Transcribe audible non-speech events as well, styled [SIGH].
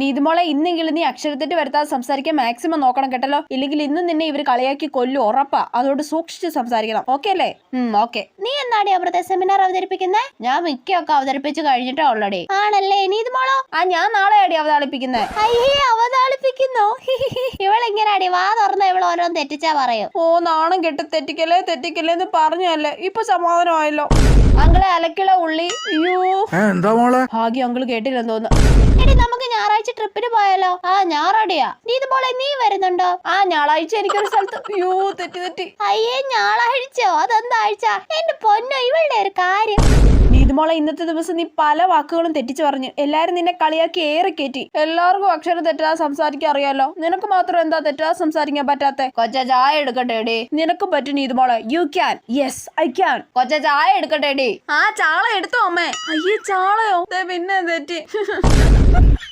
നീതുമോളെ ഇന്നെങ്കിലും നീ അക്ഷരത്തെറ്റ് വരുത്താതെ സംസാരിക്കാൻ മാക്സിമം നോക്കണം കേട്ടല്ലോ. ഇല്ലെങ്കിൽ ഇന്ന് നിന്നെ ഇവർ കളിയാക്കി കൊല്ലു ഉറപ്പാ. അതുകൊണ്ട് സൂക്ഷിച്ച് സംസാരിക്കണം. ഓക്കെ അല്ലേ? ഓക്കെ നീ എന്നാടി അവിടുത്തെ സെമിനാർ അവതരിപ്പിക്കുന്നേ? ഞാൻ മിക്കൊക്കെ അവതരിപ്പിച്ച് കഴിഞ്ഞിട്ടാ ഉള്ളടി. ആണല്ലേ നീതുമോളോ? ആ ഞാൻ നാളെ അടി അവതാളിപ്പിക്കുന്നത് അയ്യേ അവതാളിപ്പിക്കുന്നു? [LAUGHS] ഇവളിങ്ങനെ വാ തുറന്ന ഇവൾ ഓരോന്ന് തെറ്റിച്ചാ പറയൂ. ഓ നാണം കെട്ട് തെറ്റിക്കല്ലേ തെറ്റിക്കലേ എന്ന് പറഞ്ഞല്ലേ. ഇപ്പൊ സമാധാനമായല്ലോ. അങ്ങളെ അലക്കിള ഉള്ളി. അയ്യോ എന്താ മോളെ? ഭാഗ്യം അങ്കിൾ കേട്ടില്ലെന്ന് തോന്നുന്നു. നമുക്ക് ഞായറാഴ്ച ട്രിപ്പിന് പോയാലോ? ആ ഞാറടിയാ. നീ ഇതുപോലെ നീ വരുന്നുണ്ടോ? ആ ഞായറാഴ്ച എനിക്കൊരു സ്ഥലത്ത് അയ്യോ തെറ്റി തെറ്റി. അയ്യേ ഞായറാഴ്ചയോ? അതെന്താ ആഴ്ച? എന്റെ പൊന്നോ ഇവളുടെ ഒരു നീതുമോളെ ഇന്നത്തെ ദിവസം നീ പല വാക്കുകളും തെറ്റിച്ചു പറഞ്ഞു. എല്ലാരും നിന്നെ കളിയാക്കി ഏറെ കയറ്റി എല്ലാവർക്കും അക്ഷരം തെറ്റാ സംസാരിക്കാൻ അറിയാലോ? നിനക്ക് മാത്രം എന്താ തെറ്റാ സംസാരിക്കാൻ പറ്റാത്ത? കൊച്ച ചായ എടുക്കട്ടെ നിനക്ക് നിനക്ക് പറ്റും നീതുമോളെ you can yes I can കൊച്ച ചായ എടുക്കട്ടെ ആ ചാള എടുത്തോ അമ്മേ. അയ്യേ ചാളയോ? പിന്നെ തെറ്റി. [LAUGHS]